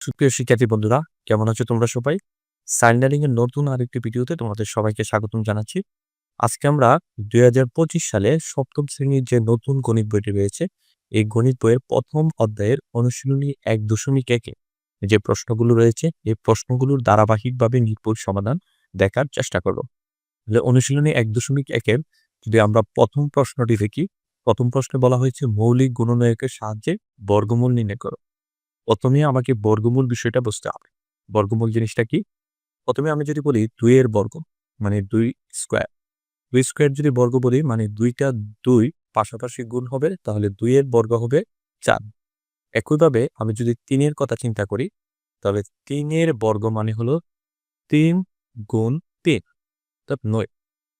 সুপ্রিয় শিক্ষার্থী বন্ধুরা, কেমন আছো তোমরা সবাই? সাইন লার্নিং এর নতুন আরেকটি ভিডিওতে তোমাদের সবাইকে স্বাগতম জানাচ্ছি। আজকে আমরা দুই হাজার পঁচিশ সালে সপ্তম শ্রেণির যে নতুন গণিত বইটি রয়েছে, এই গণিত বইয়ের প্রথম অধ্যায়ের অনুশীলনী এক দশমিক একে যে প্রশ্নগুলো রয়েছে, এই প্রশ্নগুলোর ধারাবাহিকভাবে নির্ভুল সমাধান দেখার চেষ্টা করব। তাহলে অনুশীলনী এক দশমিক একের যদি আমরা প্রথম প্রশ্নটি দেখি, প্রথম প্রশ্নে বলা হয়েছে মৌলিক গুণনয়কের সাহায্যে বর্গমূল নির্ণয় করো। প্রথমে আমাকে বর্গমূল বিষয়টা বুঝতে হবে। বর্গমূল জিনিসটা কি? প্রথমে আমি যদি বলি দুইয়ের বর্গ মানে দুই স্কোয়ার। দুই স্কোয়ার যদি বর্গ বলি মানে দুইটা দুই পাশাপাশি গুণ হবে, তাহলে দুইয়ের বর্গ হবে চার। একইভাবে আমি যদি তিনের কথা চিন্তা করি তবে তিনের বর্গ মানে হলো তিন গুণ তিন নয়।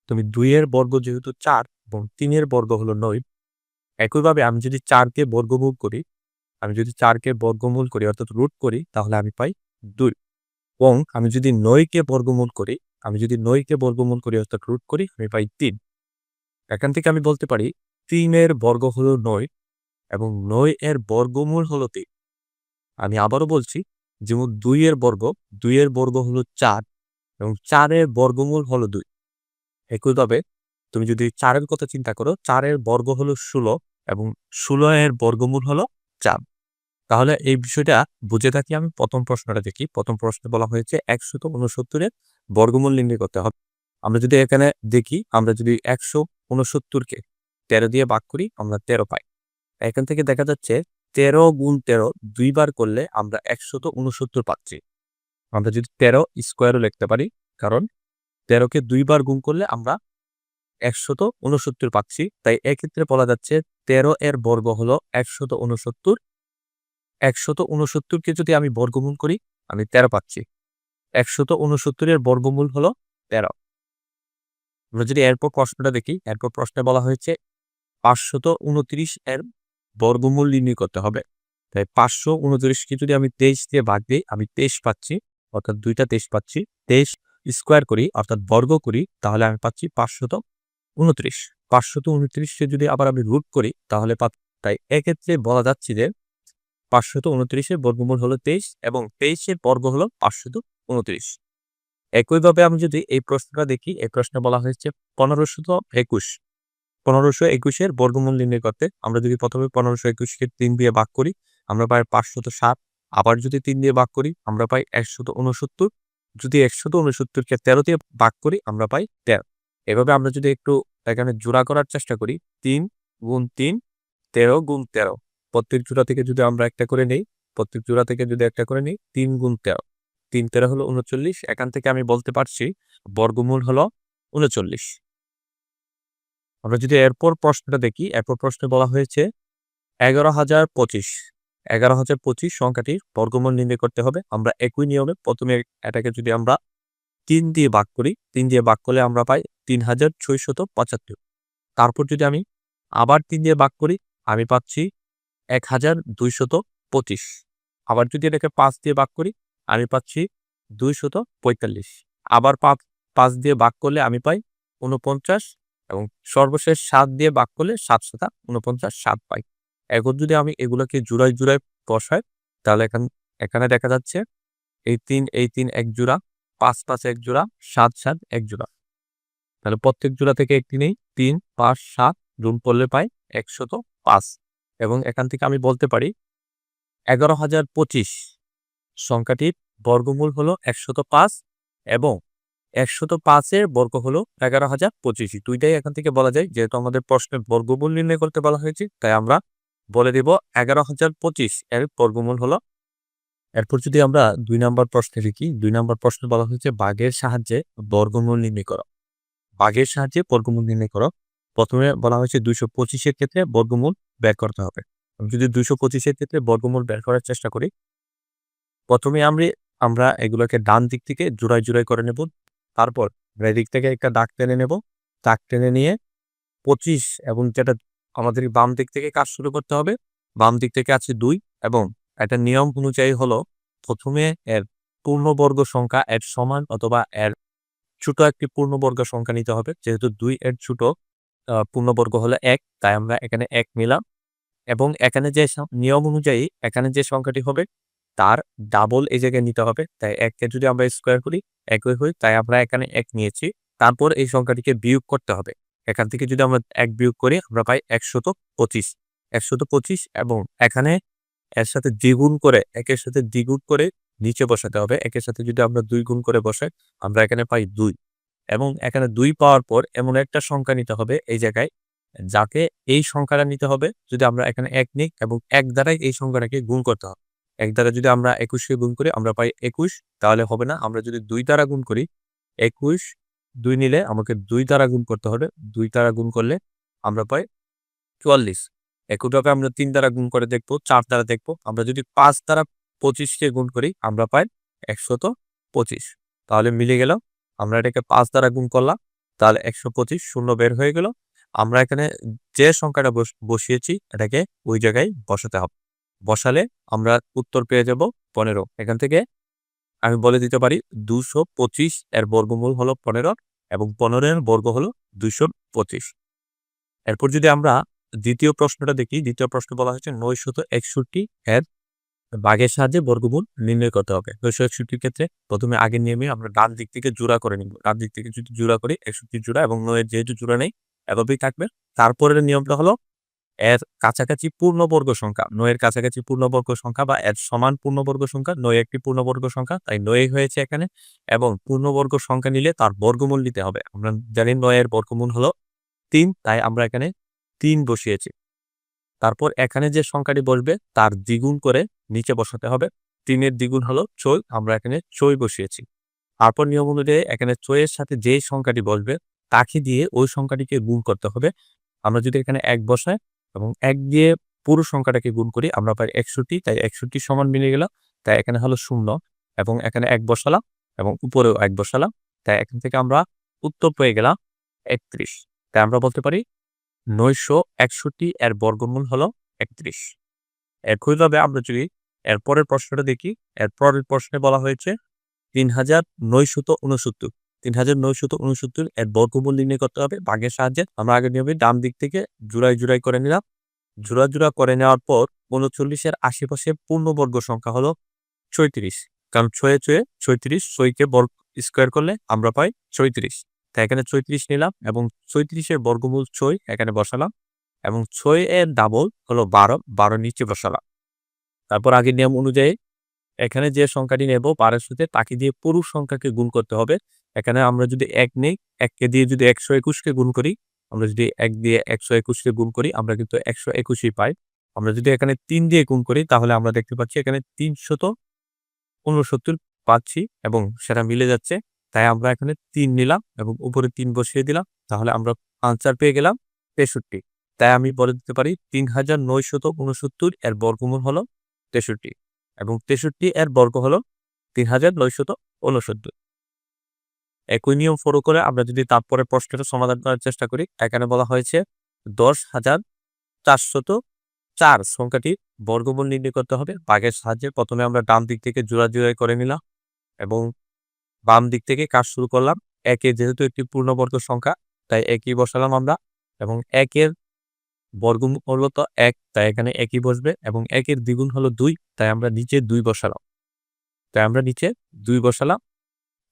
তুমি দুইয়ের বর্গ যেহেতু চার, এবং তিনের বর্গ হলো নয়, একইভাবে আমি যদি চারকে বর্গমূল করি আমি যদি চারকে বর্গমূল করি, অর্থাৎ রুট করি, তাহলে আমি পাই দুই। এবং আমি যদি নয়কে বর্গমূল করি, আমি যদি নয়কে বর্গমূল করি, অর্থাৎ রুট করি, আমি পাই তিন। এখান থেকে আমি বলতে পারি, তিনের বর্গ হলো নয় এবং নয় এর বর্গমূল হলো তিন। আমি আবারও বলছি, যেমন দুইয়ের বর্গ দুইয়ের বর্গ হলো চার এবং চারের বর্গমূল হলো দুই। একইভাবে তুমি যদি চারের কথা চিন্তা করো, চারের বর্গ হলো ষোলো এবং ষোলো এর বর্গমূল হলো চার। তাহলে এই বিষয়টা বুঝে থাকি আমি প্রথম প্রশ্নটা দেখি। প্রথম প্রশ্নে বলা হয়েছে একশত উনসত্তরের বর্গমূল নির্ণয় করতে হবে। আমরা যদি এখানে দেখি, আমরা যদি একশো উনসত্তরকে তেরো দিয়ে ভাগ করি, আমরা তেরো পাই। এখান থেকে দেখা যাচ্ছে তেরো গুণ তেরো দুইবার করলে আমরা একশত উনসত্তর পাচ্ছি। আমরা যদি তেরো স্কোয়ারও লিখতে পারি, কারণ তেরোকে দুইবার গুণ করলে আমরা একশত উনসত্তর পাচ্ছি। তাই এক্ষেত্রে বলা যাচ্ছে তেরো এর বর্গ হলো একশত উনসত্তর একশত উনসত্তরকে যদি আমি বর্গমূল করি, আমি তেরো পাচ্ছি। একশত উনসত্তরের বর্গমূল হলো তেরো। আমরা যদি এরপর প্রশ্নটা দেখি, এরপর প্রশ্নে বলা হয়েছে পাঁচশত উনত্রিশ এর বর্গমূল নির্ণয় করতে হবে। তাই পাঁচশো উনত্রিশকে যদি আমি তেইশ দিয়ে ভাগ দিই, আমি তেইশ পাচ্ছি, অর্থাৎ দুইটা তেইশ পাচ্ছি, তেইশ স্কোয়ার করি, অর্থাৎ বর্গ করি, তাহলে আমি পাচ্ছি পাঁচশত উনত্রিশ পাঁচশত উনত্রিশকে যদি আবার আমি রুট করি, তাহলে তাই এক্ষেত্রে বলা যাচ্ছে যে পাঁচশত উনত্রিশের বর্গমূল হলো তেইশ এবং তেইশের বর্গ হলো পাঁচশত উনত্রিশ। একইভাবে আমি যদি এই প্রশ্নটা দেখি, এই প্রশ্নে বলা হয়েছে পনেরোশত একুশ। পনেরোশো একুশের বর্গমূল নির্ণয় করতে আমরা যদি প্রথমে পনেরোশো একুশকে তিন দিয়ে ভাগ করি, আমরা পাই পাঁচশত সাত আবার যদি তিন দিয়ে ভাগ করি, আমরা পাই একশত উনসত্তর। যদি একশত উনসত্তরকে তেরো দিয়ে ভাগ করি, আমরা পাই তেরো। এভাবে আমরা যদি একটু এখানে জোড়া করার চেষ্টা করি, তিন গুণ তিন, তেরো গুণ তেরো। প্রত্যেক জোড়া থেকে যদি আমরা একটা করে নেই, প্রত্যেক জোড়া থেকে যদি একটা করে নিই, তিন গুণ তেরো। তিন তেরো হলো উনচল্লিশ, এখান থেকে আমি বলতে পারছি বর্গমূল হলো উনচল্লিশ। আমরা যদি এরপর প্রশ্নটা দেখি, এরপর প্রশ্নে বলা হয়েছে এগারো হাজার পঁচিশ। এগারো হাজার পঁচিশ সংখ্যাটির বর্গমূল নির্ণয় করতে হবে। আমরা একই নিয়মে প্রথমে এটাকে যদি আমরা তিন দিয়ে ভাগ করি, তিন দিয়ে ভাগ করলে আমরা পাই তিন হাজার ছয়শত পঁচাত্তর। তারপর যদি আমি আবার তিন দিয়ে ভাগ করি, আমি পাচ্ছি এক হাজার দুইশত পঁচিশ। আবার যদি এটাকে পাঁচ দিয়ে ভাগ করি, আমি পাচ্ছি দুইশত পঁয়তাল্লিশ। আবার পাঁচ পাঁচ দিয়ে ভাগ করলে আমি পাই উনপঞ্চাশ এবং সর্বশেষ সাত দিয়ে ভাগ করলে সাত শতা উনপঞ্চাশ সাত পাই। এখন যদি আমি এগুলোকে জোড়ায় জোড়ায় বসাই, তাহলে এখান এখানে দেখা যাচ্ছে এই তিন এই তিন এক জোড়া, পাঁচ পাঁচ এক জোড়া, সাত সাত এক জোড়া। তাহলে প্রত্যেক জোড়া থেকে একটি নেই, তিন, পাঁচ, সাত গুণ করলে পাই একশত পাঁচ। এবং এখান থেকে আমি বলতে পারি, এগারো হাজার পঁচিশ সংখ্যাটির বর্গমূল হলো একশত পাঁচ এবং একশত পাঁচের বর্গ হলো এগারো হাজার পঁচিশ। দুইটাই এখান থেকে বলা যায়, যেহেতু আমাদের প্রশ্নের বর্গমূল নির্ণয় করতে বলা হয়েছে, তাই আমরা বলে দিব এগারো হাজার পঁচিশ এর বর্গমূল হলো। এরপর যদি আমরা দুই নম্বর প্রশ্নে লিখি, দুই নম্বর প্রশ্নে বলা হয়েছে, বাঘের সাহায্যে বর্গমূল নির্ণয় করো। বাঘের সাহায্যে বর্গমূল নির্ণয় করো। প্রথমে বলা হয়েছে দুইশো পঁচিশের ক্ষেত্রে বর্গমূল বের করতে হবে। আমি যদি দুশো পঁচিশের ক্ষেত্রে বর্গমূল বের করার চেষ্টা করি, প্রথমে আমি, আমরা এগুলোকে ডান দিক থেকে জোড়াই জোড়াই করে নেব, তারপর দিক থেকে একটা দাগ টেনে নেব, দাগ টেনে নিয়ে পঁচিশ এবং যেটা আমাদের বাম দিক থেকে কাজ শুরু করতে হবে, বাম দিক থেকে আছে দুই এবং একটা নিয়ম অনুযায়ী হলো প্রথমে এর পূর্ণবর্গ সংখ্যা এর সমান অথবা এর ছোট একটি পূর্ণবর্গ সংখ্যা নিতে হবে, যেহেতু দুই এর ছোট পূর্ণবর্গ হলো এক, তাই আমরা এখানে এক নিলাম। এবং এখানে যে নিয়ম অনুযায়ী এখানে যে সংখ্যাটি হবে, তার ডাবল এই জায়গায় নিতে হবে। তাই এককে যদি আমরা স্কোয়ার করি, একই হই, তাই আমরা এখানে এক নিয়েছি। তারপর এই সংখ্যাটিকে বিয়োগ করতে হবে। এখান থেকে যদি আমরা এক বিয়োগ করি, আমরা পাই একশত পঁচিশ। একশত পঁচিশ এবং এখানে এর সাথে দ্বিগুণ করে, একের সাথে দ্বিগুণ করে নিচে বসাতে হবে। একের সাথে যদি আমরা দুই গুণ করে বসাই, আমরা এখানে পাই দুই। এবং এখানে দুই পাওয়ার পর এমন একটা সংখ্যা নিতে হবে এই জায়গায় যাকে এই সংখ্যাটা নিতে হবে, যদি আমরা এখানে এক নিই এবং এক দ্বারাই এই সংখ্যাটাকে গুণ করতে হবে। এক দ্বারা যদি আমরা একুশকে গুণ করি, আমরা পাই একুশ, তাহলে হবে না। আমরা যদি দুই দ্বারা গুণ করি, একুশ দুই নিলে আমাকে দুই দ্বারা গুণ করতে হবে। দুই দ্বারা গুণ করলে আমরা পাই চুয়াল্লিশ। একইভাবে আমরা তিন দ্বারা গুণ করে দেখব, চার দ্বারা দেখব। আমরা যদি পাঁচ দ্বারা পঁচিশকে গুণ করি, আমরা পাই একশত পঁচিশ। তাহলে মিলে গেল, আমরা এটাকে পাঁচ দ্বারা গুণ করলাম, তাহলে একশো পঁচিশ শূন্য বের হয়ে গেল। আমরা এখানে যে সংখ্যাটা বসিয়েছি এটাকে ওই জায়গায় বসাতে হবে। বসালে আমরা উত্তর পেয়ে যাব পনেরো। এখান থেকে আমি বলে দিতে পারি দুশো পঁচিশ এর বর্গমূল হলো পনেরো এবং পনেরোর বর্গ হলো দুশো পঁচিশ। এরপর যদি আমরা দ্বিতীয় প্রশ্নটা দেখি, দ্বিতীয় প্রশ্ন বলা হয়েছে নয়শত একষট্টি এর বাঘের সাহায্যে বর্গমূল নির্ণয় করতে হবে। নয়শো একষট্টির ক্ষেত্রে প্রথমে আগে নিয়মে আমরা ডান দিক থেকে জোড়া করে নিব। ডান দিক থেকে যদি জোড়া করি, একষট্টি জোড়া এবং নয়ের যেহেতু জোড়া নেই এভাবেই থাকবে। তারপরের নিয়মটা হলো এর কাছাকাছি পূর্ণবর্গ সংখ্যা, নয়ের কাছাকাছি পূর্ণবর্গ সংখ্যা বা এর সমান পূর্ণবর্গ সংখ্যা, নয় একটি পূর্ণবর্গ সংখ্যা, তাই নয় হয়েছে এখানে এবং পূর্ণবর্গ সংখ্যা নিলে তার বর্গমূল নিতে হবে। আমরা জানি নয়ের বর্গমূল হলো তিন, তাই আমরা এখানে তিন বসিয়েছি। তারপর এখানে যে সংখ্যাটি বসবে তার দ্বিগুণ করে নিচে বসাতে হবে। তিনের দ্বিগুণ হলো চই আমরা এখানে চই বসিয়েছি। তারপর নিয়ম অনুযায়ী এখানে চয়ের সাথে যে সংখ্যাটি বসবে তাকে দিয়ে ওই সংখ্যাটিকে গুণ করতে হবে। আমরা যদি এখানে এক বসাই এবং এক দিয়ে পুরো সংখ্যাটাকে গুণ করি, আমরা পাই একষট্টি, তাই একষট্টি সমান মিলে গেল, তাই এখানে হলো শূন্য এবং এখানে এক বসালাম এবং উপরেও এক বসালাম, তাই এখান থেকে আমরা উত্তর পেয়ে গেলাম একত্রিশ। তাই আমরা বলতে পারি নয়শো একষট্টি এর বর্গমূল হলো একত্রিশ। একইভাবে আমরা যদি এর পরের প্রশ্নটা দেখি, এর পরের প্রশ্নে বলা হয়েছে তিন হাজার নয়শত উনসত্তর। তিন হাজার নয়শত উনসত্তর এর বর্গমূল নির্ণয় করতে হবে বাঘের সাহায্যে। আমরা আগে নিয়মে ডান দিক থেকে জোড়াই জোড়াই করে নিলাম। জোড়া জোড়া করে নেওয়ার পর উনচল্লিশের আশেপাশে পূর্ণবর্গ সংখ্যা হলো ছয়ত্রিশ। কারণ ছয়ে ছয়ে ছয়ত্রিশ ছয়কে বর্গ স্কোয়ার করলে আমরা পাই ছয়ত্রিশ। তাই এখানে ছয়ত্রিশ নিলাম এবং ছয়ত্রিশের বর্গমূল ছয় এখানে বসালাম এবং ছয় এর ডাবল হলো বারো বারো নিচে বসালাম। তারপর আগের নিয়ম অনুযায়ী এখানে যে সংখ্যাটি নেব বারোর সাথে তাকে দিয়ে পুরুষ সংখ্যাকে গুণ করতে হবে। এখানে আমরা যদি এক নেই, এককে দিয়ে যদি একশো একুশকে গুণ করি, আমরা যদি এক দিয়ে একশো একুশকে গুণ করি, আমরা কিন্তু একশো একুশই পাই। আমরা যদি এখানে তিন দিয়ে গুণ করি, তাহলে আমরা দেখতে পাচ্ছি এখানে তিনশত উনসত্তর পাচ্ছি এবং সেটা মিলে যাচ্ছে। তাই আমরা এখানে তিন নিলাম এবং উপরে তিন বসিয়ে দিলাম, তাহলে আমরা আনসার পেয়ে গেলাম তেষট্টি। তাই আমি বলে দিতে পারি তিন হাজার নয়শত উনসত্তর এর বর্গমূল হলো তেষট্টি এবং তেষট্টি এর বর্গ হলো তিন হাজার নয়শত উনসত্তর। একই নিয়ম ফলো করে আমরা যদি তারপরে প্রশ্নটা সমাধান করার চেষ্টা করি, এখানে বলা হয়েছে দশ হাজার চারশত চার সংখ্যাটি বর্গমূল নির্ণয় করতে হবে। বাঘের সাহায্যে প্রথমে আমরা ডান দিক থেকে জোড়া জোড়াই করে নিলাম এবং বাম দিক থেকে কাজ শুরু করলাম। একে যেহেতু একটি পূর্ণবর্গ সংখ্যা, তাই একই বসালাম আমরা এবং একের বর্গমূল হলো তো এক, তাই এখানে একই বসবে এবং একের দ্বিগুণ হলো দুই, তাই আমরা নিচে দুই বসালাম। তাই আমরা নিচে দুই বসালাম।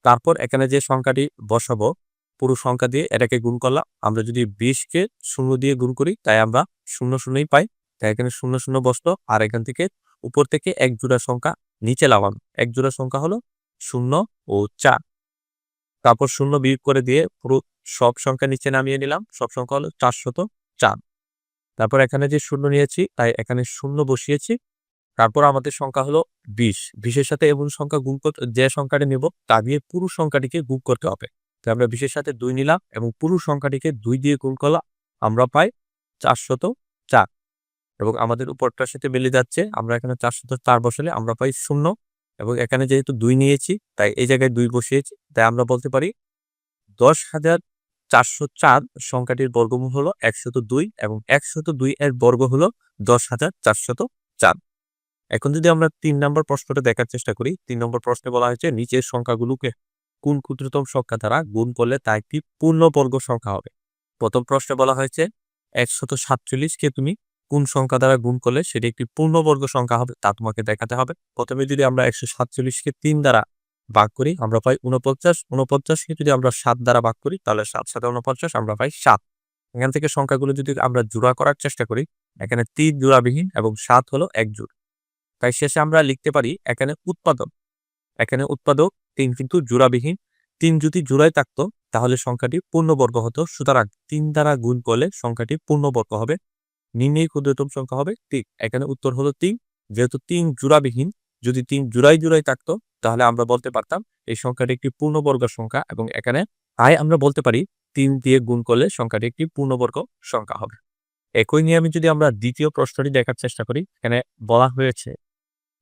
তারপর এখানে যে সংখ্যাটি বসাবো, পুরো সংখ্যা দিয়ে এটাকে গুণ করলাম। আমরা যদি বিশকে শূন্য দিয়ে গুণ করি, তাই আমরা শূন্য শূন্যই পাই। তাই এখানে শূন্য শূন্য বসল, আর এখান থেকে উপর থেকে এক জোড়া সংখ্যা নিচে লাগানো। এক জোড়া সংখ্যা হলো শূন্য ও চার। তারপর শূন্য বিয়োগ করে দিয়ে পুরো সব সংখ্যা নিচে নামিয়ে নিলাম। সব সংখ্যা হলো চারশত চার। তারপর এখানে যে শূন্য নিয়েছি, তাই এখানে শূন্য বসিয়েছি। তারপর আমাদের সংখ্যা হলো বিশ। বিশের সাথে এবং সংখ্যা গুণ করতে যে সংখ্যাটি নেব, তা দিয়ে পুরুষ সংখ্যাটিকে গুণ করতে হবে। তো আমরা বিশের সাথে দুই নিলাম এবং পুরো সংখ্যাটিকে দুই দিয়ে গুণ করলাম, আমরা পাই চারশত চার। এবং আমাদের উপরটার সাথে মিলে যাচ্ছে, আমরা এখানে চারশত চার বসালে আমরা পাই শূন্য। এবং এখানে যেহেতু দুই নিয়েছি, তাই এই জায়গায় দুই বসিয়েছি, তাই আমরা বলতে পারি দশ হাজার চারশো চার সংখ্যাটির বর্গমূল হলো একশত দুই এবং একশত দুই এর বর্গ হলো দশ হাজার চারশত চার। এখন যদি আমরা তিন নম্বর প্রশ্নটা দেখার চেষ্টা করি, তিন নম্বর প্রশ্নে বলা হয়েছে, নিচের সংখ্যাগুলোকে কোন ক্ষুদ্রতম সংখ্যা দ্বারা গুণ করলে তা একটি পূর্ণবর্গ সংখ্যা হবে? প্রথম প্রশ্নে বলা হয়েছে, একশত সাতচল্লিশকে তুমি কোন সংখ্যা দ্বারা গুণ করলে সেটি একটি পূর্ণবর্গ সংখ্যা হবে, তা তোমাকে দেখাতে হবে। প্রথমে যদি আমরা একশো সাতচল্লিশকে তিন দ্বারা ভাগ করি, আমরা পাই উনপঞ্চাশ উনপঞ্চাশকে যদি আমরা সাত দ্বারা ভাগ করি, তাহলে সাত সাথে উনপঞ্চাশ আমরা পাই সাত। এখান থেকে সংখ্যাগুলো যদি আমরা জোড়া করার চেষ্টা করি, এখানে তিন জোড়াবিহীন এবং সাত হলো এক জোড় তাই শেষে আমরা লিখতে পারি এখানে উৎপাদক। এখানে উৎপাদক তিন কিন্তু জোড়াবিহীন, তিন যদি জোড়ায় থাকতো, তাহলে সংখ্যাটি পূর্ণবর্গ হতো। সুতরাং তিন দ্বারা গুণ করলে সংখ্যাটি পূর্ণবর্গ হবে। নির্ণয় ক্ষুদ্রতম সংখ্যা হবে তিন। এখানে উত্তর হলো তিন। যেহেতু তিন জোড়াবিহীন, যদি তিন জোড়াই জোড়াই থাকতো, তাহলে আমরা বলতে পারতাম এই সংখ্যাটি একটি পূর্ণবর্গ সংখ্যা এবং এখানে তাই আমরা বলতে পারি তিন দিয়ে গুণ করলে সংখ্যাটি একটি পূর্ণবর্গ সংখ্যা হবে। একই নিয়মে যদি আমরা দ্বিতীয় প্রশ্নটি দেখার চেষ্টা করি, এখানে বলা হয়েছে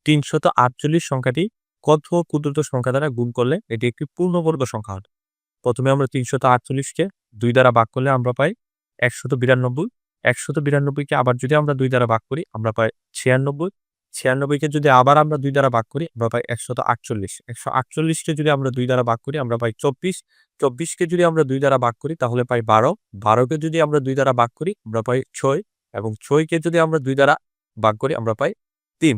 তিনশত আটচল্লিশ সংখ্যাটি কত ক্ষুদ্রত সংখ্যা দ্বারা গুণ করলে এটি একটি পূর্ণবর্গ সংখ্যা হবে প্রথমে আমরা তিনশত আটচল্লিশকে দুই দ্বারা ভাগ করলে আমরা পাই একশত বিরানব্বই। একশত বিরানব্বইকে আবার যদি আমরা দুই দ্বারা ভাগ করি, আমরা পাই ছিয়ানব্বই। ছিয়ানব্বইকে যদি আবার আমরা দুই দ্বারা ভাগ করি, আমরা পাই একশত আটচল্লিশ। একশো আটচল্লিশকে যদি আমরা দুই দ্বারা ভাগ করি, আমরা পাই চব্বিশ। চব্বিশকে যদি আমরা দুই দ্বারা ভাগ করি, তাহলে পাই বারো। বারোকে যদি আমরা দুই দ্বারা ভাগ করি, আমরা পাই ছয়। এবং ছয়কে যদি আমরা দুই দ্বারা ভাগ করি, আমরা পাই তিন।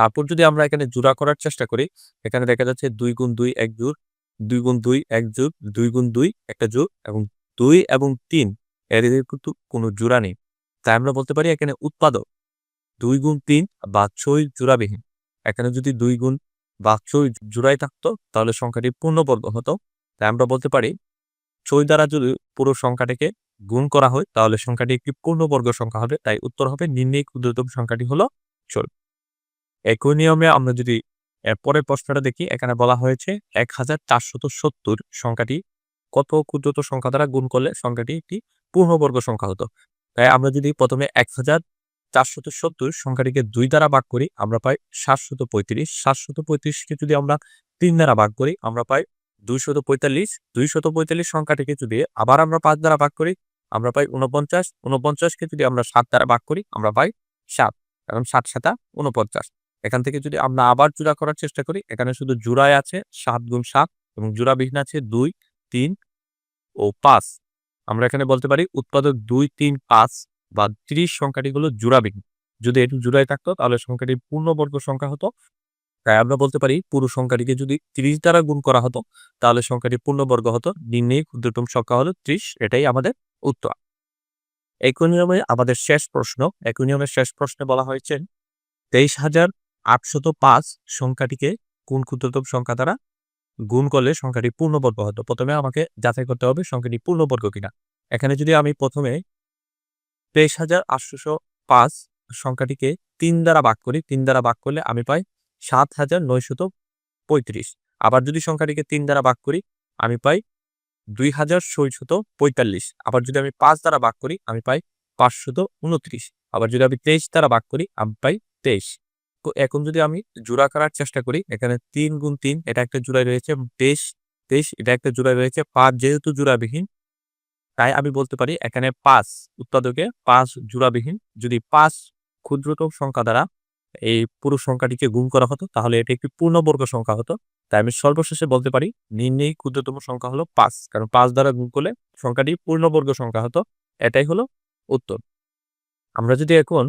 তারপর যদি আমরা এখানে জোড়া করার চেষ্টা করি, এখানে দেখা যাচ্ছে দুই গুণ দুই এক জোড়, দুই গুণ দুই এক যুগ দুই গুণ দুই একটা যুগ এবং দুই এবং তিন এদের কিন্তু কোনো জোড়া নেই। তাই আমরা বলতে পারি এখানে উৎপাদক দুই গুণ তিন বা ছয় জোড়াবিহীন। এখানে যদি দুই গুণ বা ছয় জোড়াই থাকতো, তাহলে সংখ্যাটি পূর্ণবর্গ হতো। তাই আমরা বলতে পারি ছয় দ্বারা যদি পুরো সংখ্যাটিকে গুণ করা হয়, তাহলে সংখ্যাটি একটি পূর্ণবর্গ সংখ্যা হবে, তাই উত্তর হবে নির্ণয় ক্ষুদ্রতম সংখ্যাটি হলো ছয়। একই নিয়মে আমরা যদি পরের প্রশ্নটা দেখি, এখানে বলা হয়েছে এক হাজার চারশত সত্তর সংখ্যাটি কত ক্ষুদ্রত সংখ্যা দ্বারা গুণ করলে সংখ্যাটি একটি পূর্ণবর্গ সংখ্যা হতো? তাই আমরা যদি প্রথমে এক হাজার চারশত সত্তর সংখ্যাটিকে দুই দ্বারা ভাগ করি, আমরা পাই সাতশত পঁয়ত্রিশ সাতশত পঁয়ত্রিশকে যদি আমরা তিন দ্বারা ভাগ করি, আমরা পাই দুইশত পঁয়তাল্লিশ দুইশত পঁয়তাল্লিশ সংখ্যাটিকে যদি আবার আমরা পাঁচ দ্বারা ভাগ করি, আমরা পাই উনপঞ্চাশ উনপঞ্চাশকে যদি আমরা সাত দ্বারা ভাগ করি, আমরা পাই সাত। কারণ সাত সাতা উনপঞ্চাশ এখান থেকে যদি আমরা আবার জোড়া করার চেষ্টা করি, এখানে শুধু জোড়ায় আছে সাত গুণ সাত এবং জোড়াবিহীন আছে দুই, তিন ও পাঁচ। আমরা এখানে বলতে পারি উৎপাদক দুই, তিন, পাঁচ বা ত্রিশ সংখ্যাটি হলো জোড়াবিহীন। যদি এটি জোড়ায় থাকতো, তাহলে সংখ্যাটি পূর্ণবর্গ সংখ্যা হতো। তাই আমরা বলতে পারি পুরো সংখ্যাটিকে যদি ত্রিশ দ্বারা গুণ করা হতো, তাহলে সংখ্যাটি পূর্ণবর্গ হতো নির্ণয় ক্ষুদ্রতম সংখ্যা হলো ত্রিশ, এটাই আমাদের উত্তর। একই নিয়মে আমাদের শেষ প্রশ্ন, একই নিয়মের শেষ প্রশ্নে বলা হয়েছে তেইশ হাজার আটশত পাঁচ সংখ্যাটিকে কোন ক্ষুদ্রতম সংখ্যা দ্বারা গুণ করলে সংখ্যাটি পূর্ণবর্গ হতো প্রথমে আমাকে যাচাই করতে হবে সংখ্যাটি পূর্ণবর্গ কিনা। এখানে যদি আমি প্রথমে তেইশ হাজার আটশোশো পাঁচ সংখ্যাটিকে তিন দ্বারা ভাগ করি, তিন দ্বারা ভাগ করলে আমি পাই সাত হাজার নয়শত পঁয়ত্রিশ। আবার যদি সংখ্যাটিকে তিন দ্বারা ভাগ করি, আমি পাই দুই হাজার ছয়শত পঁয়তাল্লিশ। আবার যদি আমি পাঁচ দ্বারা ভাগ করি, আমি পাই পাঁচশত উনত্রিশ। আবার যদি আমি তেইশ দ্বারা ভাগ করি, আমি পাই তেইশ। তো এখন যদি আমি জোড়া করার চেষ্টা করি, এখানে তিন গুণ তিন, এটা একটা জোড়ায় রয়েছে তেইশ তেইশ, এটা একটা জোড়ায় রয়েছে পাঁচ, যেহেতু জোড়াবিহীন, তাই আমি বলতে পারি এখানে পাঁচ উৎপাদকে পাঁচ জোড়াবিহীন, যদি পাঁচ ক্ষুদ্রতম সংখ্যা দ্বারা এই পুরো সংখ্যাটিকে গুণ করা হতো, তাহলে এটি একটি পূর্ণবর্গ সংখ্যা হতো। তাই আমি সর্বশেষে বলতে পারি নির্ণয় ক্ষুদ্রতম সংখ্যা হলো পাঁচ, কারণ পাঁচ দ্বারা গুণ করলে সংখ্যাটি পূর্ণবর্গ সংখ্যা হতো, এটাই হলো উত্তর। আমরা যদি এখন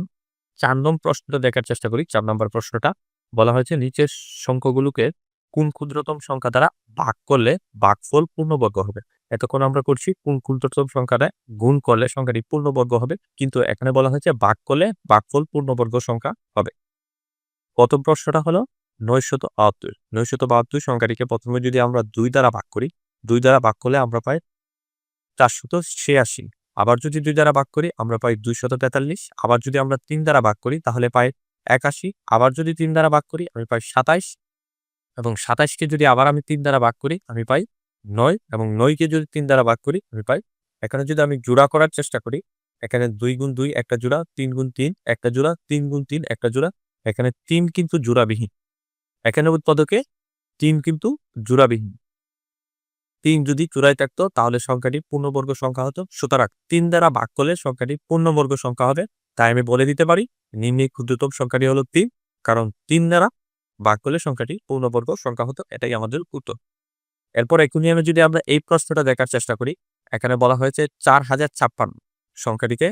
চার নম্বর প্রশ্নটা দেখার চেষ্টা করি। চার নম্বর প্রশ্নটা বলা হয়েছে, নিচের সংখ্যাগুলোকে কোন ক্ষুদ্রতম সংখ্যা দ্বারা ভাগ করলে ভাগফল পূর্ণবর্গ হবে? এতক্ষণ আমরা করছি, কোন ক্ষুদ্রতম সংখ্যাটা গুণ করলে সংখ্যাটি পূর্ণবর্গ হবে? কিন্তু এখানে বলা হয়েছে, ভাগ করলে ভাগফল পূর্ণবর্গ সংখ্যা হবে। প্রথম প্রশ্নটা হলো, নয়শত বাহাত্তর। নয়শত বাহাত্তর সংখ্যাটিকে প্রথমে যদি আমরা দুই দ্বারা ভাগ করি, দুই দ্বারা ভাগ করলে আমরা পাই চারশত ছিয়াশি। আবার যদি দুই দ্বারা ভাগ করি, আমরা পাই দুইশত তেতাল্লিশ। আবার যদি আমরা তিন দ্বারা ভাগ করি, তাহলে পাই একাশি। আবার যদি তিন দ্বারা ভাগ করি, আমি পাই সাতাইশ। এবং সাতাইশকে যদি আবার আমি তিন দ্বারা ভাগ করি, আমি পাই নয়। এবং নয়কে যদি তিন দ্বারা ভাগ করি, আমি পাই এখানে যদি আমি জোড়া করার চেষ্টা করি, এখানে দুই গুণ দুই একটা জোড়া, তিন গুণ তিন একটা জোড়া, তিন গুণ তিন একটা জোড়া, এখানে তিন কিন্তু জোড়াবিহীন। এখানে উৎপাদকে তিন কিন্তু জোড়াবিহীন। তিন যদি চূড়ায় থাকতো, তাহলে সংখ্যাটি পূর্ণবর্গ সংখ্যা হতো। সুতরাং তিন দ্বারা ভাগ করলে সংখ্যাটি পূর্ণবর্গ সংখ্যা হবে। তাই আমি বলে দিতে পারি, নিম্নে ক্ষুদ্রতম সংখ্যাটি হলো তিন, কারণ তিন দ্বারা ভাগ করলে সংখ্যাটি পূর্ণবর্গ সংখ্যা হতো। এটাই আমাদের উত্তর। এরপর একই নিয়মে যদি আমরা এই প্রশ্নটা দেখার চেষ্টা করি, এখানে বলা হয়েছে চার হাজার ছাপ্পান্ন। সংখ্যাটিকে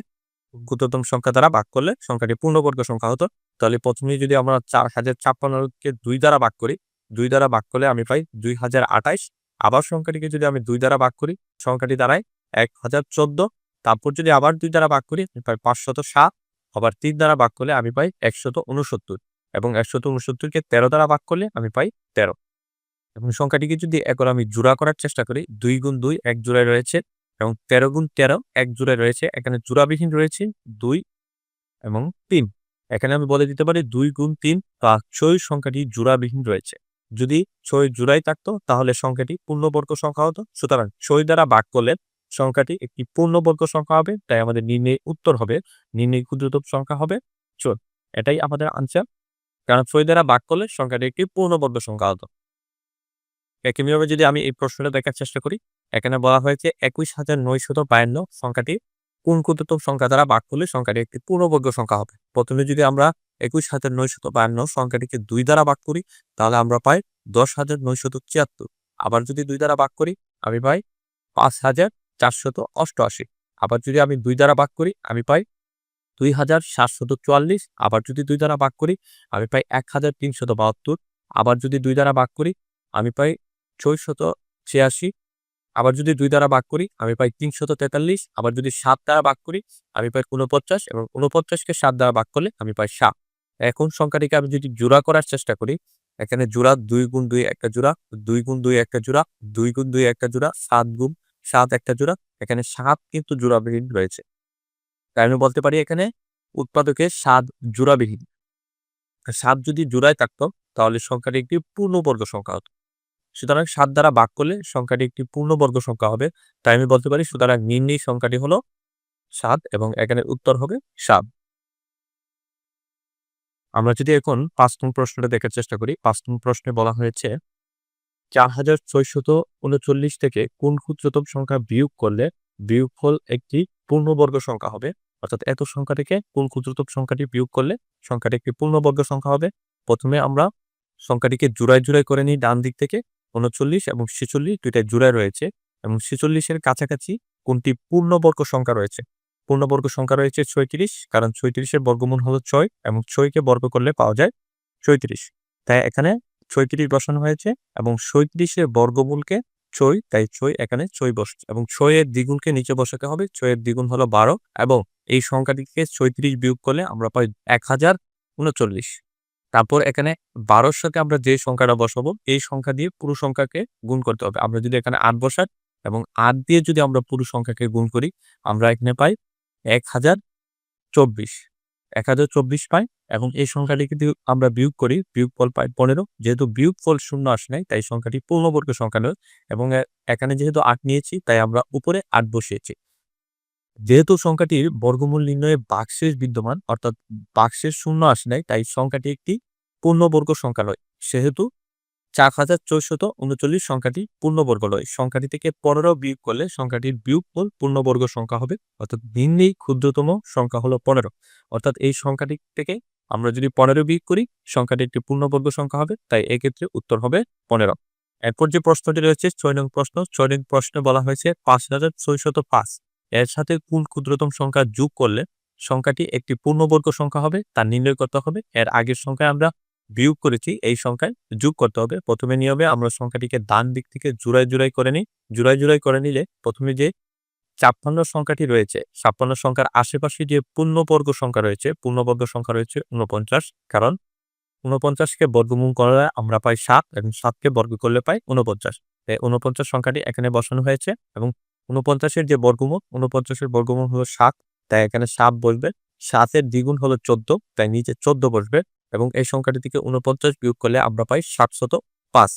ক্ষুদ্রতম সংখ্যা দ্বারা ভাগ করলে সংখ্যাটি পূর্ণবর্গ সংখ্যা হতো। তাহলে প্রথমে যদি আমরা চার হাজার ছাপ্পান্নকে দুই দ্বারা ভাগ করি, দুই দ্বারা ভাগ করলে আমি পাই দুই হাজার আঠাইশ আবার সংখ্যাটিকে যদি আমি দুই দ্বারা ভাগ করি, সংখ্যাটি দাঁড়ায় এক হাজার চোদ্দ, তারপর যদি আবার দুই দ্বারা ভাগ করি, আমি পাই পাঁচশত সাত, আবার তিন দ্বারা ভাগ করলে আমি পাই একশত উনসত্তর এবং একশত উনসত্তরকে তেরো দ্বারা ভাগ করলে আমি পাই তেরো। এবং সংখ্যাটিকে যদি এখন আমি জোড়া করার চেষ্টা করি, দুই গুণ দুই এক জোড়ায় রয়েছে এবং তেরো গুণ তেরো এক জোড়ায় রয়েছে, এখানে জোড়াবিহীন রয়েছে দুই এবং তিন। এখানে আমি বলে দিতে পারি দুই গুণ তিন বা ছয় সংখ্যাটি জোড়াবিহীন রয়েছে। যদি ছয় জোড়াই থাকতো, তাহলে সংখ্যাটি পূর্ণবর্গ সংখ্যা হতো। সুতরাং ছয় দ্বারা ভাগ করলে সংখ্যাটি একটি পূর্ণবর্গ সংখ্যা হবে, তাই আমাদের নির্ণয় উত্তর হবে, নির্ণয় ক্ষুদ্রতম সংখ্যা হবে। চোর এটাই আমাদের আনসার কারণ ছয় দ্বারা ভাগ করলে সংখ্যাটি একটি পূর্ণবর্গ সংখ্যা হতো। একইভাবে যদি আমি এই প্রশ্নটা দেখার চেষ্টা করি, এখানে বলা হয়েছে একুশ হাজার নয়শত বায়ান্ন সংখ্যাটি কোন ক্ষুদ্রতম সংখ্যা দ্বারা ভাগ করলে সংখ্যাটি একটি পূর্ণবর্গ সংখ্যা হবে। প্রথমে যদি আমরা একুশ হাজার নয়শত বায়ান্ন সংখ্যাটিকে দুই দ্বারা ভাগ করি, তাহলে আমরা পাই দশ হাজার নয়শত ছিয়াত্তর। আবার যদি দুই দ্বারা ভাগ করি, আমি পাই পাঁচ হাজার চারশত অষ্টআশি। আবার যদি আমি দুই দ্বারা ভাগ করি, আমি পাই দুই হাজার সাতশত চুয়াল্লিশ। আবার যদি দুই দ্বারা ভাগ করি, আমি পাই এক হাজার তিনশত বাহাত্তর। আবার যদি দুই দ্বারা ভাগ করি, আমি পাই ছয়শত ছিয়াশি। আবার যদি দুই দ্বারা ভাগ করি, আমি পাই তিনশত তেতাল্লিশ। আবার যদি সাত দ্বারা ভাগ করি, আমি পাই উনপঞ্চাশ এবং উনপঞ্চাশকে সাত দ্বারা ভাগ করলে আমি পাই সাত। এখন সংখ্যাটিকে আমি যদি জোড়া করার চেষ্টা করি, এখানে জোড়া দুই গুণ দুই একটা জোড়া, দুই গুণ দুই একটা জোড়া, দুই গুণ দুই একটা জোড়া, সাত গুণ সাত একটা জোড়া, এখানে সাত কিন্তু জোড়াবিহীন রয়েছে। তাই আমি বলতে পারি এখানে উৎপাদকের সাত জোড়াবিহীন। সাত যদি জোড়ায় থাকতো, তাহলে সংখ্যাটি একটি পূর্ণবর্গ সংখ্যা হতো। সুতরাং সাত দ্বারা ভাগ করলে সংখ্যাটি একটি পূর্ণবর্গ সংখ্যা হবে। তাই আমি বলতে পারি সুতরাং নির্ণয় সংখ্যাটি হলো সাত এবং এখানে উত্তর হবে সাত। আমরা যদি এখন পাঁচ নং প্রশ্নটা দেখার চেষ্টা করি, পাঁচ নং প্রশ্নে বলা হয়েছে চার হাজার ছয়শত উনচল্লিশ থেকে কোন ক্ষুদ্রতম সংখ্যা বিয়োগ করলে বিয়োগফল একটি পূর্ণবর্গ সংখ্যা হবে? অর্থাৎ এত সংখ্যা থেকে কোন ক্ষুদ্রতম সংখ্যাটি বিয়োগ করলে সংখ্যাটি একটি পূর্ণবর্গ সংখ্যা হবে? প্রথমে আমরা সংখ্যাটিকে জোড়ায় জোড়ায় করে নিই ডান দিক থেকে উনচল্লিশ এবং ছেচল্লিশ দুইটা জোড়ায় রয়েছে এবং ছেচল্লিশের কাছাকাছি কোনটি পূর্ণবর্গ সংখ্যা রয়েছে? পূর্ণবর্গ সংখ্যা রয়েছে ছয়ত্রিশ, কারণ ছয়ত্রিশের বর্গমূল হলো ছয় এবং ছয়কে বর্গ করলে পাওয়া যায় ছয়ত্রিশ। তাই এখানে ছয়ত্রিশ বসানো হয়েছে এবং ছয়ত্রিশের বর্গমূলকে ছয়, তাই ছয় এখানে ছয় বসছে এবং ছয়ের দ্বিগুণকে নিচে বসাতে হবে, ছয়ের দ্বিগুণ হলো বারো এবং এই সংখ্যাটিকে ছয়ত্রিশ বিয়োগ করলে আমরা পাই এক হাজার উনচল্লিশ। তারপর এখানে বারোর সাথে আমরা যে সংখ্যাটা বসাবো, এই সংখ্যা দিয়ে পুরো সংখ্যাকে গুণ করতে হবে। আমরা যদি এখানে আট বসাই এবং আট দিয়ে যদি আমরা পুরো সংখ্যাকে গুণ করি, আমরা এখানে পাই এক হাজার চব্বিশ। এক হাজার চব্বিশ পাই। এবং এই সংখ্যাটি আমরা বিয়োগ করি, বিয়োগ ফল পাই পনেরো। যেহেতু বিয়োগ ফল শূন্য আসে নাই, তাই সংখ্যাটি পূর্ণবর্গ সংখ্যা নয়। এবং এখানে যেহেতু আট নিয়েছি, তাই আমরা উপরে আট বসিয়েছি। যেহেতু সংখ্যাটির বর্গমূল নির্ণয়ে বাক্সের বিদ্যমান, অর্থাৎ বাক্সের শূন্য আসে নাই, তাই সংখ্যাটি একটি পূর্ণবর্গ সংখ্যা নয়। সেহেতু চার হাজার চৌশত উনচল্লিশ সংখ্যাটি পূর্ণবর্গ নয় সংখ্যাটি থেকে পনেরো বিয়োগ করলে সংখ্যাটির বিয়োগফল পূর্ণবর্গ সংখ্যা হবে। অর্থাৎ ভিন্নেই ক্ষুদ্রতম সংখ্যা হলো পনেরো। অর্থাৎ এই সংখ্যাটি থেকে আমরা যদি পনেরো বিয়োগ করি, সংখ্যাটি একটি পূর্ণবর্গ সংখ্যা হবে, তাই এক্ষেত্রে উত্তর হবে পনেরো। এরপর যে প্রশ্নটি রয়েছে, ছয় নং প্রশ্ন, ছয় নং প্রশ্নে বলা হয়েছে পাঁচ হাজার ছয়শত পাঁচ। এর সাথে কোন ক্ষুদ্রতম সংখ্যা যোগ করলে সংখ্যাটি একটি পূর্ণবর্গ সংখ্যা হবে তা নির্ণয় করতে হবে। এর আগের সংখ্যায় আমরা বিয়োগ করেছি, এই সংখ্যায় যোগ করতে হবে। প্রথমে নিয়মে আমরা সংখ্যাটিকে ডান দিক থেকে জোড়ায় জোড়াই করে নিই। জোড়ায় জোড়াই করে নিলে প্রথমে যে ছাপ্পান্ন সংখ্যাটি রয়েছে, ছাপ্পান্ন সংখ্যার আশেপাশে যে পূর্ণবর্গ সংখ্যা রয়েছে, পূর্ণবর্গ সংখ্যা রয়েছে উনপঞ্চাশ কারণ উনপঞ্চাশকে বর্গমূল করলে আমরা পাই সাত এবং সাতকে বর্গ করলে পাই উনপঞ্চাশ তাই উনপঞ্চাশ সংখ্যাটি এখানে বসানো হয়েছে এবং উনপঞ্চাশের যে বর্গমূল উনপঞ্চাশের বর্গমূল হলো সাত, তাই এখানে সাত বসবে। সাতের দ্বিগুণ হলো চোদ্দ, তাই নিচে চোদ্দ বসবে। এবং এই সংখ্যাটি থেকে উনপঞ্চাশ বিয়োগ করলে আমরা পাই সাতশত পাঁচ।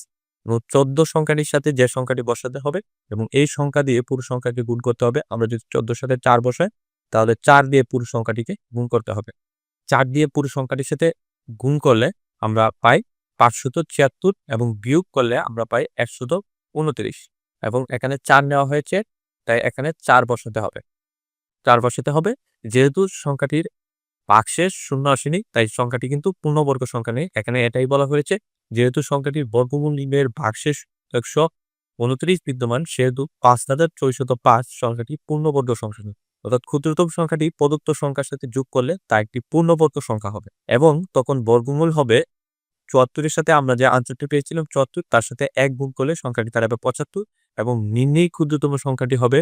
এবং চোদ্দ সংখ্যাটির সাথে যে সংখ্যাটি বসাতে হবে এবং এই সংখ্যা দিয়ে পুরো সংখ্যাকে গুণ করতে হবে, আমরা যদি চোদ্দোর সাথে চার বসাই, তাহলে চার দিয়ে পুরো সংখ্যাটিকে গুণ করতে হবে। চার দিয়ে পুরো সংখ্যাটির সাথে গুণ করলে আমরা পাই পাঁচশত ছিয়াত্তর এবং বিয়োগ করলে আমরা পাই একশত উনত্রিশ এবং এখানে চার নেওয়া হয়েছে, তাই এখানে চার বসাতে হবে। চার বসাতে হবে, যেহেতু সংখ্যাটির বাক্সের শূন্য আসেনি, তাই সংখ্যাটি কিন্তু পূর্ণবর্গ সংখ্যা নেই। এখানে এটাই বলা হয়েছে, যেহেতু সংখ্যাটির বর্গমূল নির্ণয়ের বাক্সের একশো উনত্রিশ বিদ্যমান, সেহেতু পাঁচ হাজার ছয়শত পাঁচ সংখ্যাটি পূর্ণবর্গ সংখ্যা নেই। অর্থাৎ ক্ষুদ্রতম সংখ্যাটি প্রদত্ত সংখ্যার সাথে যোগ করলে তা একটি পূর্ণবর্গ সংখ্যা হবে। এবং তখন বর্গমূল হবে চুয়াত্তরের সাথে আমরা যে আনসারটি পেয়েছিলাম চুয়াত্তর, তার সাথে এক গুণ করলে সংখ্যাটি দাঁড়াবে পঁচাত্তর, এবং নির্ণয় ক্ষুদ্রতম সংখ্যাটি হবে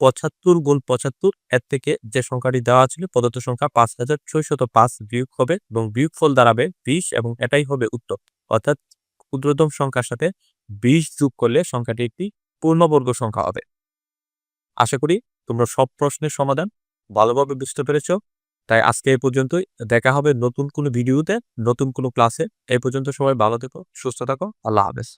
পঁচাত্তর গুণ পঁচাত্তর, এর থেকে যে সংখ্যাটি দেওয়া ছিল, প্রদত্ত সংখ্যা পাঁচ হাজার ছয়শত পাঁচ বিয়োগ হবে এবং বিয়োগ ফল দাঁড়াবে বিশ এবং এটাই হবে উত্তর। অর্থাৎ ক্ষুদ্রতম সংখ্যার সাথে বিশ যোগ করলে সংখ্যাটি একটি পূর্ণবর্গ সংখ্যা হবে। আশা করি তোমরা সব প্রশ্নের সমাধান ভালোভাবে বুঝতে পেরেছ। তাই আজকে এই পর্যন্তই। দেখা হবে নতুন কোনো ভিডিওতে, নতুন কোনো ক্লাসে এই পর্যন্ত সবাই ভালো থেকো, সুস্থ থাকো। আল্লাহ হাফেজ।